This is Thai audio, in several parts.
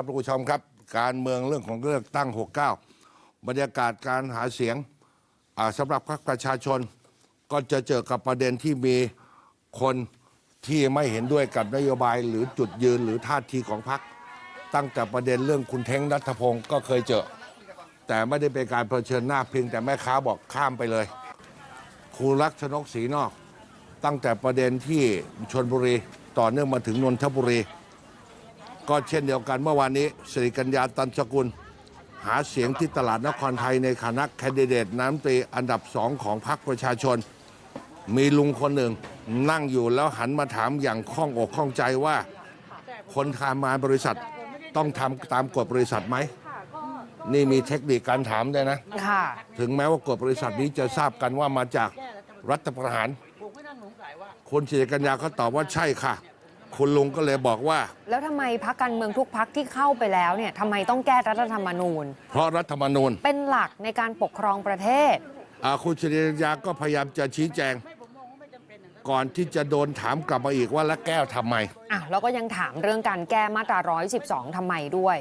ครับทุกผู้ชมครับ การเมืองเรื่องของเลือกตั้ง 69 บรรยากาศการหาเสียงสำหรับพรรคประชาชน ก็จะเจอกับประเด็นที่มีคนที่ไม่เห็นด้วยกับนโยบายหรือจุดยืนหรือท่าทีของพรรคตั้งแต่ประเด็นเรื่องคุณเท้งนัทพงศ์ก็เคยเจอ แต่ไม่ได้เป็นการเผชิญหน้าเพียงแต่แม่ค้าบอกข้ามไปเลยครูรักชนกศรีนอก ตั้งแต่ประเด็นที่ชนบุรีต่อเนื่องมาถึงนนทบุรี ก็เช่นเดียวกันเมื่อวานนี้สิริกัญญาตันสกุล หาเสียงที่ตลาดนครไทยในคณะแคนดิเดตน้ำตรีอันดับสองของพรรคประชาชน มีลุงคนหนึ่ง นั่งอยู่แล้วหันมาถามอย่างข้องอกข้องใจว่า คนทำงานบริษัทต้องทำตามกฎบริษัทไหม นี่มีเทคนิคการถามด้วยนะ ค่ะ ถึงแม้ว่ากฎบริษัทนี้จะทราบกันว่ามาจากรัฐประหารคุณศิริกัญญาเขาตอบว่าใช่ค่ะ คุณลุงก็เลยบอกว่า แล้วทำไมพักการเมืองทุกพักที่เข้าไปแล้วเนี่ยทำไมต้องแก้รัฐธรรมนูญ เพราะรัฐธรรมนูญเป็นหลักในการปกครองประเทศ อ่าคุณศิริกัญญาก็พยายามจะชี้แจง ก่อนที่จะโดนถามกลับมาอีกว่าแล้วแก้วทำไม อะแล้วก็ยังถามเรื่องการแก้มาตรา 112ทำไมด้วย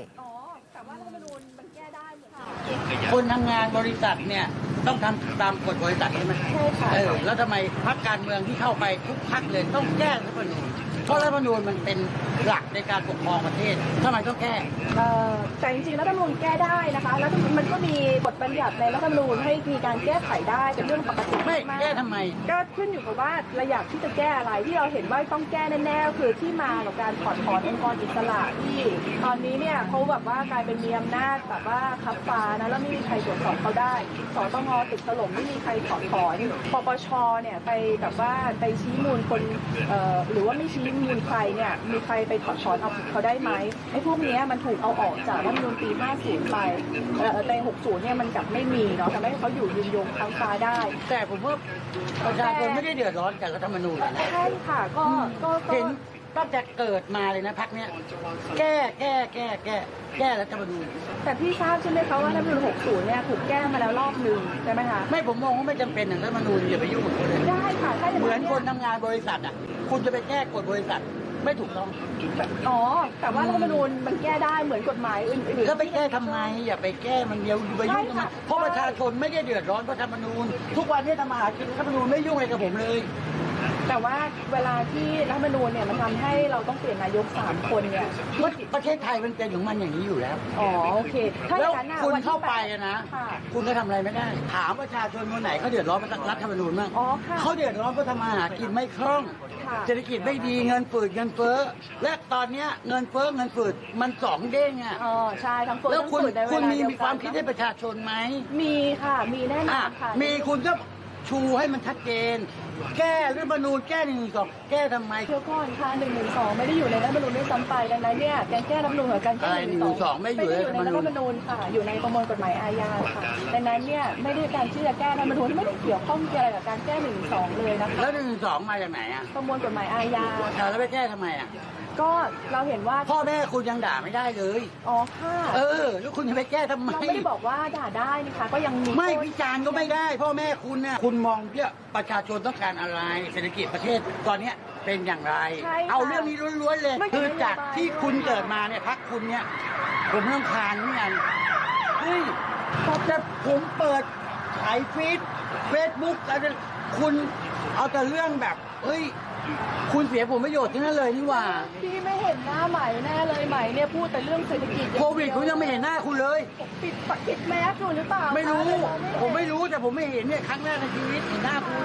คนทำงานบริษัทเนี่ยต้องทำตามกฎบริษัทใช่ไหมใช่ค่ะ เออแล้วทำไมพรรคการเมืองที่เข้าไปทุกพรรคเลยต้องแก้รัฐธรรมนูญ เพราะรัฐธรรมนูญมันเป็นหลักในการปกครองประเทศทำไมต้องแก้เอ่อแต่จริงๆรัฐธรรมนูญแก้ได้นะคะแล้วมันก็มีบทบัญญัติในรัฐธรรมนูญให้มีการแก้ไขได้เป็นเรื่องปกติไม่ากแก้ทำไม ก็ขึ้นอยู่กับว่าเราอยากที่จะแก้อะไรที่เราเห็นว่าต้องแก้แน่ๆก็คือที่มาของการถอนถอนองค์กรอิสระที่ตอนนี้เนี่ยเขาแบบว่ากลายเป็นมีอำนาจแบบว่าคับฟ้านะแล้วไม่มีใครตรวจสอบเขาได้สตงตึกถล่มไม่มีใครถอนถอนปปชเนี่ยไปแบบว่าไปชี้มูลคนเอ่อหรือว่าไม่ชี้มูลใครเนี่ยมีใครไปถอนถอนเอาผิดเขาได้ไหมไอ้พวกเนี้ยมันถูกเอาออกจากรัฐธรรมนูญปี 50 ไปเอ่อใน60 เนี่ยมันกลับไม่มีเนาะทำให้เขาอยู่ยืนยงค้างฟ้าได้ แต่ผมว่าประชาชนไม่ได้เดือดร้อนจากรัฐธรรมนูญเลยนะ ใช่ค่ะ ก็ก็ก็ เห็น ตั้งแต่เกิดมาเลยนะพรรคเนี้ยแก้แก้แก้แก้แก้รัฐธรรมนูญแต่พี่ทราบใช่ไหมคะว่ารัฐธรรมนูญ60 เนี่ยถูกแก้มาแล้วรอบหนึ่งใช่ไหมคะไม่ผมมองว่าไม่จำเป็นนะรัฐธรรมนูญอย่าไปยุ่งกับคนเลยได้ค่ะถ้าย่างเหมือนยคนทำงานบริษัทอะ คุณจะไปแก้กฎบริษัทไม่ถูกต้อง อ๋อ แต่ว่ารัฐธรรมนูญมันแก้ได้เหมือนกฎหมายอื่นๆแล้วไปแก้ทำไมอย่าไปแก้มันเดียวไปยุ่งกับมันเพราะประชาชนไม่ได้เดือดร้อนเพราะธรรมนูญ ทุกวันนี้ทำมาหากินรัฐธรรมนูญไม่ยุ่งอะไรกับผมเลย แต่ว่าเวลาที่รัฐธรรมนูญเนี่ยมันทำให้เราต้องเปลี่ยนนายกสามคนเนี่ยว่าประเทศไทยมันเป็นของมันอย่างนี้อยู่แล้วอ๋อโอเคถ้าอแล้วย่างนั้นน่ะคุณวันที่เข้าไปแปดอะนะค่ะคุณก็ทำอะไรไม่ได้ ถามประชาชนคนไหนเขาเดือดร้อนกับรัฐธรรมนูญบ้างอ๋อค่ะเขาเดือดร้อนเพราะทำมาหากินไม่คล่องค่ะเศรษฐกิจไม่ดีเงินฝืดเงินเฟ้อและตอนเนี้ยเงินเฟ้อเงินฝืดมันสองเด้งอะอ๋อใช่ทั้งคนแล้วคุณทั้งนในเวคุณลามีเดียมีความคิดให้กันประชาชนไหมมีค่ะมีแน่นออะนค่ะมีคุณก็ ชูให้มันชัดเจน แก้รัฐธรรมนูญแก้หนึ่งหนึ่งสองแก้ทำไมเดี๋ยวก่อนค่ะหนึ่งหนึ่งสองไม่ได้อยู่ในรัฐธรรมนูญด้วยซ้ำไปดังนั้นเนี่ยการแก้รัฐธรรมนูญกับการแก้หนึ่งหนึ่งสอง112ไม่อยู่ในรัฐธรรมนูญค่ะ อยู่ในประมวลกฎหมายอาญาค่ะดังนั้นเนี่ยไม่ได้การที่จะแก้รัฐธรรมนูญไม่ได้เกี่ยวข้องเกี่ยวอะไรกับการแก้หนึ่งสองเลยนะคะแล้วหนึ่งสองมาจากไหนอะประมวลกฎหมายอาญาแล้วไปแก้ทำไมอะ ก็เราเห็นว่าพ่อแม่คุณยังด่าไม่ได้เลย อ๋อค่ะ เออ แล้วคุณจะไปแก้ทำไม เราไม่ได้บอกว่าด่าได้นะคะ ก็ยังมีไม่โทษวิจารณ์ก็ไม่ได้ พ่อแม่คุณเนี่ยคุณมองเพื่อประชาชนต้องการอะไร เศรษฐกิจประเทศตอนเนี้ยเป็นอย่างไร ใช่ค่ะเอาเรื่องนี้ล้วนๆเลย ไม่คือไม่จากไม่ที่คุณเกิดมาเนี่ยพักคุณเนี่ย ผมเรื่องคานนี่ไงเฮ้ยแต่ผมเปิดไถฟีดเฟซบุ๊กแล้วคุณ เอาแต่เรื่องแบบเฮ้ย คุณเสียผลประโยชน์ทั้งนั้นเลยนี่หว่า พี่ไม่เห็นหน้าใหม่แน่เลยใหม่เนี่ยพูดแต่เรื่องเศรษฐกิจอย่างโคเดียววิดผมยังไม่เห็นหน้าคุณเลย ปิดปิดแมสอยู่หรือเปล่าไม่รู้ คะผมไม่รู้แต่ผมไม่เห็นเนี่ยครั้งแรกในชีวิตเห็นหน้าคุณ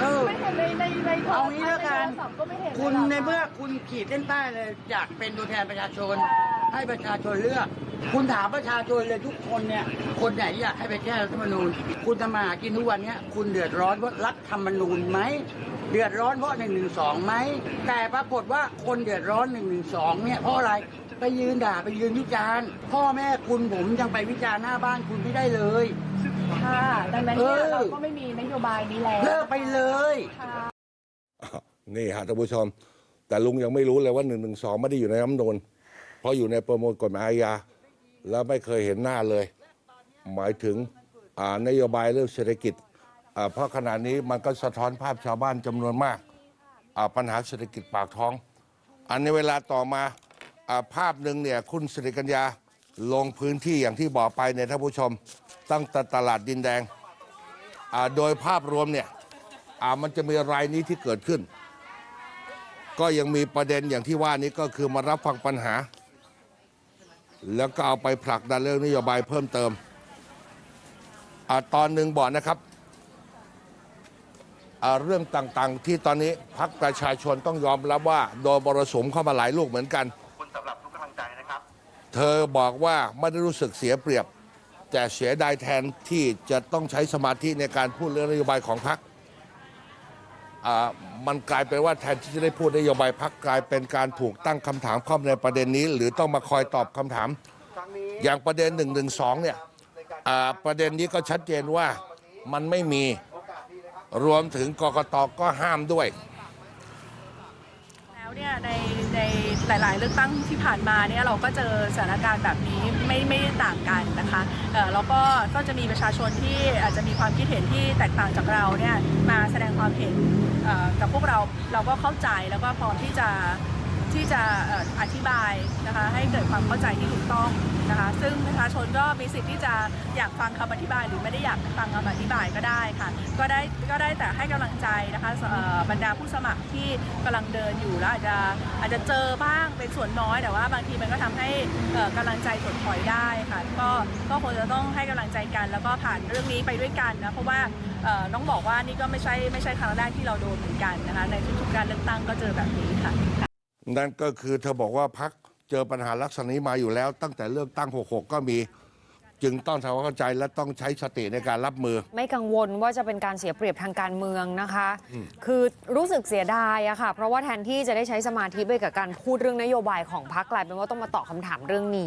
เออ ไม่เห็นในในในโทรเอางี้แล้วกัน ในโทรศัพท์ก็ไม่เห็นคุณลยหรในคะเมื่อคุณขีดเส้นใต้เลย อยากเป็นตัวแทนประชาชน ให้ประชาชนเลือก คุณถามประชาชนเลยทุกคนเนี่ย คนไหนอยากให้ไปแก้รัฐธรรมนูญ คุณทำมาหากินทุกวันเนี้ยคุณเดือดร้อนเพราะรัฐธรรมนูญไหม เดือดร้อนเพราะหนึ่งหนึ่งสองไหม แต่ปรากฏว่าคนเดือดร้อนหนึ่งหนึ่งสองเนี่ยเพราะอะไร ไปยืนด่าไปยืนวิจารณ์ พ่อแม่คุณผมยังไปวิจารณ์หน้าบ้านคุณไม่ได้เลย ค่ะดังนั้นเนี่ยเออเราก็ไม่มีนโยบายนี้แล้วเลิกไปเลย ค่ะ นี่ฮะท่านผู้ชม แต่ลุงยังไม่รู้เลยว่า1นึไม่ได้อยู่ในน้ำนูน เพราะอยู่ในประมวลกฎหมายอาญาแล้วไม่เคยเห็นหน้าเลย หมายถึงนโยบายเรื่องเศรษฐกิจ เพราะขณะนี้มันก็สะท้อนภาพชาวบ้านจำนวนมาก ปัญหาเศรษฐกิจปากท้อง อันในเวลาต่อมาอภาพหนึ่งเนี่ยคุณสิริกัญญาลงพื้นที่อย่างที่บอกไปเนี่ยท่านผู้ชม ตั้งแต่ตลาดดินแดง โดยภาพรวมเนี่ยมันจะมีรายนี้ที่เกิดขึ้น ก็ยังมีประเด็นอย่างที่ว่านี้ก็คือมารับฟังปัญหา แล้วก็เอาไปผลักดันเรื่องนโยบายเพิ่มเติมอาตอนหนึ่งบอกนะครับอ่าเรื่องต่างๆ ที่ตอนนี้พักประชาชนต้องยอมรับว่า โดนบรสุมเข้ามาหลายลูกเหมือนกันคุณสำหรับทุกกำลังใจนะครับ เธอบอกว่าไม่ได้รู้สึกเสียเปรียบ แต่เสียดายแทนที่จะต้องใช้สมาธิในการพูดเรื่องนโยบายของพรรคอ่า มันกลายเป็นว่าแทนที่จะได้พูดนโยบายพรรคกลายเป็นการถูกตั้งคำถามข้อมในประเด็นนี้ หรือต้องมาคอยตอบคำถาม อย่างประเด็น1นึเนี่ยอ่าประเด็นนี้ก็ชัดเจนว่ามันไม่มีรวมถึงกกตก็ห้ามด้วย แล้วเนี่ยในในหลาย ๆ เลือกตั้งที่ผ่านมาเนี่ยเราก็เจอสถานการณ์แบบนี้ไม่ไม่ต่างกันนะคะเออแล้วก็ก็จะมีประชาชนที่อาจจะมีความคิดเห็นที่แตกต่างจากเราเนี่ยมาแสดงความเห็นกับพวกเราเราก็เข้าใจแล้วก็พร้อมที่จะ ที่จะอธิบายนะคะให้เกิดความเข้าใจที่ถูกต้องนะคะซึ่งประชาชนก็มีสิทธิ์ที่จะอยากฟังคำอธิบาย หรือไม่ได้อยากฟังคำอธิบายก็ได้ค่ะก็ได้ก็ได้แต่ให้กำลังใจนะคะบรรดาผู้สมัครที่กำลังเดินอยู่แล้วอาจจะอาจจะเจอบ้างเป็นส่วนน้อย แต่ว่าบางทีมันก็ทำให้เอ่อกำลังใจถดถอยได้ค่ะก็ก็คงจะต้องให้กำลังใจกัน แล้วก็ผ่านเรื่องนี้ไปด้วยกันนะเพราะว่าน้องบอกว่านี่ก็ไม่ใช่ไม่ใช่ครั้งแรกที่เราโดนเหมือนกันนะคะในทุกๆการเลือกตั้งก็เจอแบบนี้ค่ะ นั่นก็คือเธอบอกว่าพักเจอปัญหาลักษณะนี้มาอยู่แล้ว ตั้งแต่เลือกตั้ง 66 ก็มี จึงต้องทำความเข้าใจและต้องใช้สติในการรับมือ ไม่กังวลว่าจะเป็นการเสียเปรียบทางการเมืองนะคะ คือรู้สึกเสียดายอะค่ะ เพราะว่าแทนที่จะได้ใช้สมาธิไปกับการพูดเรื่องนโยบายของพรรคกลายเป็นว่าต้องมาตอบคำถามเรื่องนี้